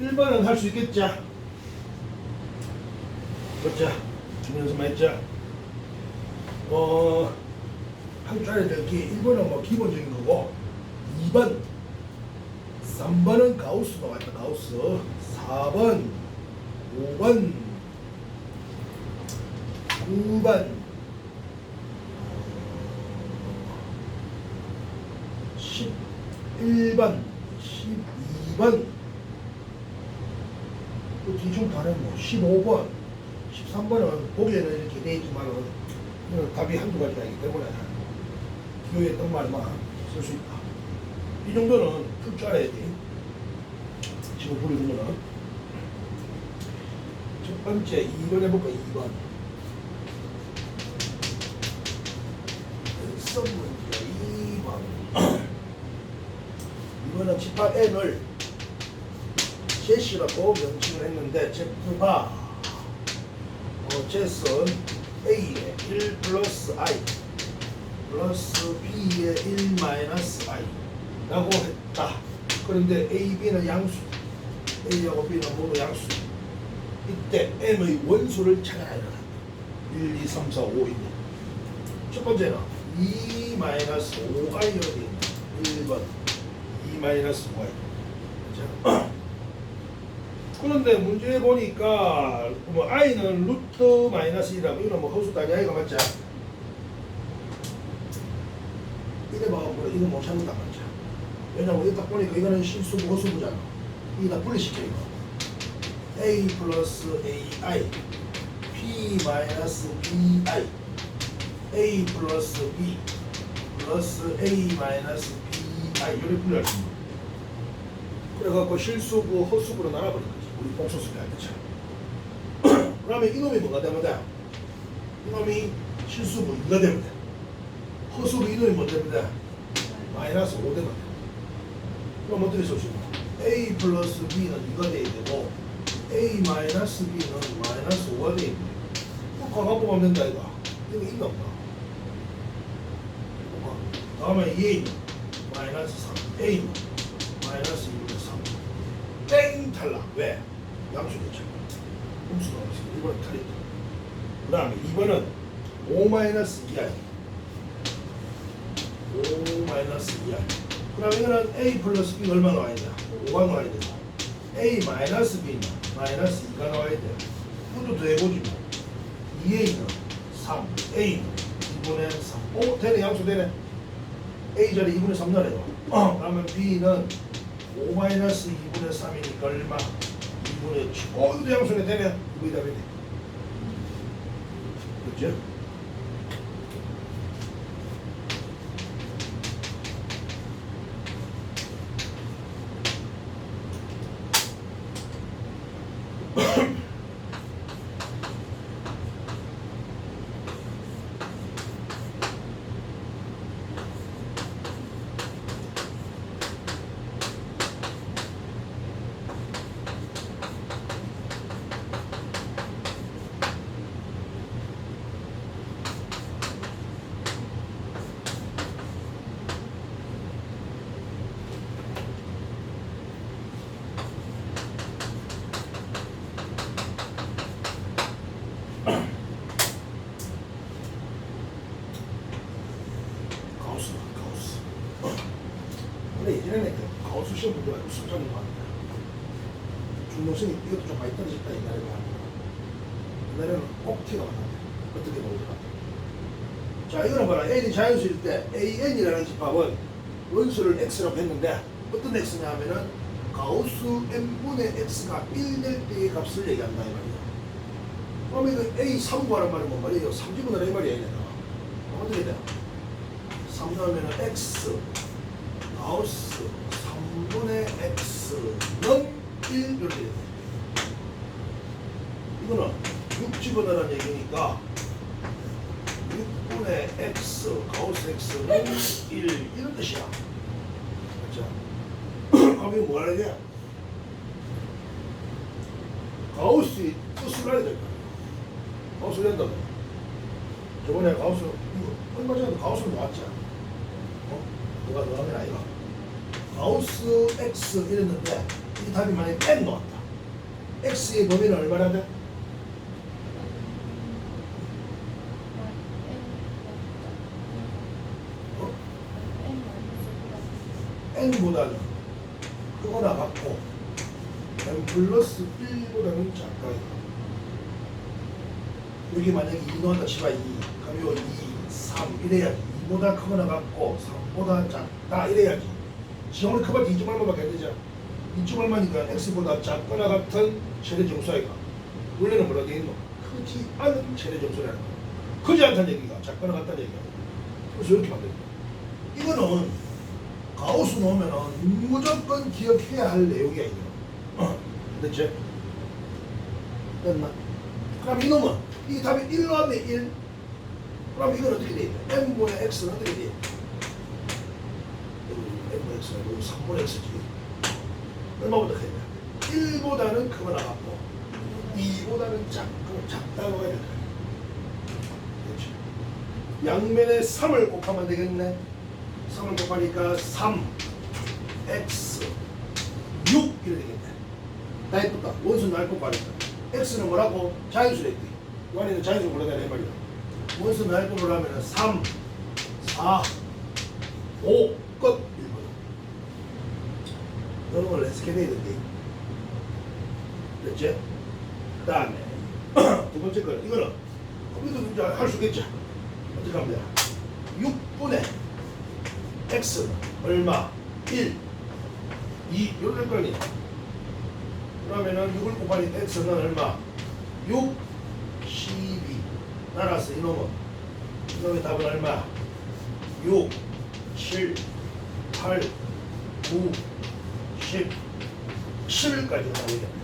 1번은 할 수 있겠죠? 그렇죠? 준비연습만 했죠? 어, 한줄 알아야 될 게 1번은 뭐 기본적인 거고 2번 3번은 가우스 나왔다 가우스 4번 5번 9번 11번 12번 또 뒤중 다른 뭐 15번 13번은 보기에는 이렇게 돼 있지만은 이건 답이 한두 가지가 아니기 때문에 기호했던 말만 쓸 수 있다. 이 정도는 풀줄 알아야 돼 지금 부르는 거는. 첫 번째 2번 해볼까 2번. 일선 문제 2번. 이거는 집합 n을 제시라고 명칭을 했는데 제프바 어, 제선 a의 1 플러스 i 플러스 b의 1 마이너스 i 라고 했다. 그런데 a, b는 양수 a하고 b는 모두 양수 이때 m의 원수를 찾아야 된다. 1, 2, 3, 4, 5 있네. 첫 번째는 2 마이너스 5i 어디 있냐? 1번 2 마이너스 5i 그죠? 그런데 문제 보니까 뭐 i는 루트 마이너스 1이라고 이거는 뭐 허수 따지 아이가 맞자 이래 봐 뭐, 이거 못 찾는다 맞자 왜냐면 이거 딱 보니까 이거는 실수부 허수부잖아. 이거 다 분리시켜 이거. A 플러스 ai p 마이너스 bi a 플러스 b 플러스 a 마이너스 bi 이렇게 분리할 수 있는 그래갖고 실수부 허수부로 나눠버린 거지 우리 복소수비 알겠죠 그러면 이놈이 뭐가 되면 돼? 이놈이 실수부 이거 되면 돼 허수부 이놈이 뭐 되면 돼? 마이너스 5 되면 돼 그럼 어떻게 있나? a 플러스 b는 이거 돼야 되고 a 마이너스 b는 마이너스 5가 돼야 돼 뭐, 과거 보면 된다 이거 이거 있나 없나? 다음에 2a 마이너스 3 a 마이너스 2 분의 3. 땡 탈락. 왜? 양수겠죠. 음수가 없으니까 1번은 탈했다. 그 다음에 2번은 5 마이너스 2i. 5 마이너스 2i. 그럼 이거는 a 플러스 b 얼마 나와야 돼? 5가 나와야 되고 a 마이너스 b는 마이너스 2가 나와야 돼. 그것도 더해보지 뭐. 2a는 3, a는 2분의 3. 오, 되네. 양수 되네. a 자리 2분의 3 넣으래요. 어, 그러면 b는 5 마이너스 2분의 3이니까 얼마? 2분의 7. 어, 이것도 양수네 되네. 이거 답이네. 그죠? 가우스, 가우스. 근데 예전에는 그 가우스 시험 문제가 아니고 것 같아요. 중노성이 이것도 좀 많이 떨어졌다 옛날에 비하면. 옛날에는 꼭 티가 많았는데 어떻게 보더라. 자 이거는 봐라 n이 자연수일 때 an이라는 집합은 원수를 x라고 했는데 어떤 x냐 하면은 가우스 n분의 x가 1될 때의 값을 얘기한다 이 말이야. 그러면 이거 a 3 구하란 말은 뭔 말이에요? 3지분하라 이 말이야 얘네가. 어떻게 돼? 3 넣으면 x 가우스 3분의 x는 1 이렇게 돼. 이거는 6 집어넣으라는 얘기니까 6분의 x 가우스 x는 1 이런 뜻이야. 그렇죠? 그럼 이거 뭐라 해야 돼? 가우스 뜻을 알아야 될 거야. 가우스 된다고. 저번에 가우스 얼마 전에 가우스 나왔지 않아? 어? 누가 너하면 아이가 가우스 x 이랬는데 이 답이 만약에 n 나왔다. x의 범위는 얼마나 돼? 어? n보다는 크거나 같고 n 플러스 1보다는 작다. 여기 만약에 2 넣었다 치봐 2 그럼 이거 2, 3 이래야지 2보다 크거나 같고 3보다 작다 이래야지 지형은 크면 2.얼마밖에 안 되죠 2.얼마니까 x보다 작거나 같은 최대 점수아이가 원래는 뭐라 돼 있노? 크지 않은 최대 점수라는 거 크지 않다는 얘기가 작거나 같다는 얘기가 그래서 이렇게 만듭니다 이거는 가우스 놓으면 은 무조건 기억해야 할 내용이야 이거 어, 됐지? 됐나? 그럼 이놈은 이 답이 1 나왔네 1 그럼 이건 어떻게 돼? m분의 x는 어떻게 돼? X는 여기 3분의 x지. 얼마보다 크냐? 1보다는 크거나 같고 2보다는 작고 작다고 해야 될까 그렇지 양면에 3을 곱하면 되겠네. 3을 곱하니까 3 x 6 이렇게 되겠네. 다 예쁘다 원수 날 곱하니까. X는 뭐라고? 자연수래 원에는 자연수 몰라야 해 말이야 원수 날 곱을 하면 3 4 5 끝 1번 너는 원래 스케돼야 된대 됐지? 그 다음에 두 번째 거 이거는 컴퓨터 이제 할수 있겠지? 어떻게 돼? 6분의 x 얼마? 1 2 이렇게 할 거니 그러면은 6을 곱하니 x는 얼마? 6 12 따라서 이놈은. 이놈의 답은 얼마? 6 7 8 9 10 7까지 나오게 됩니다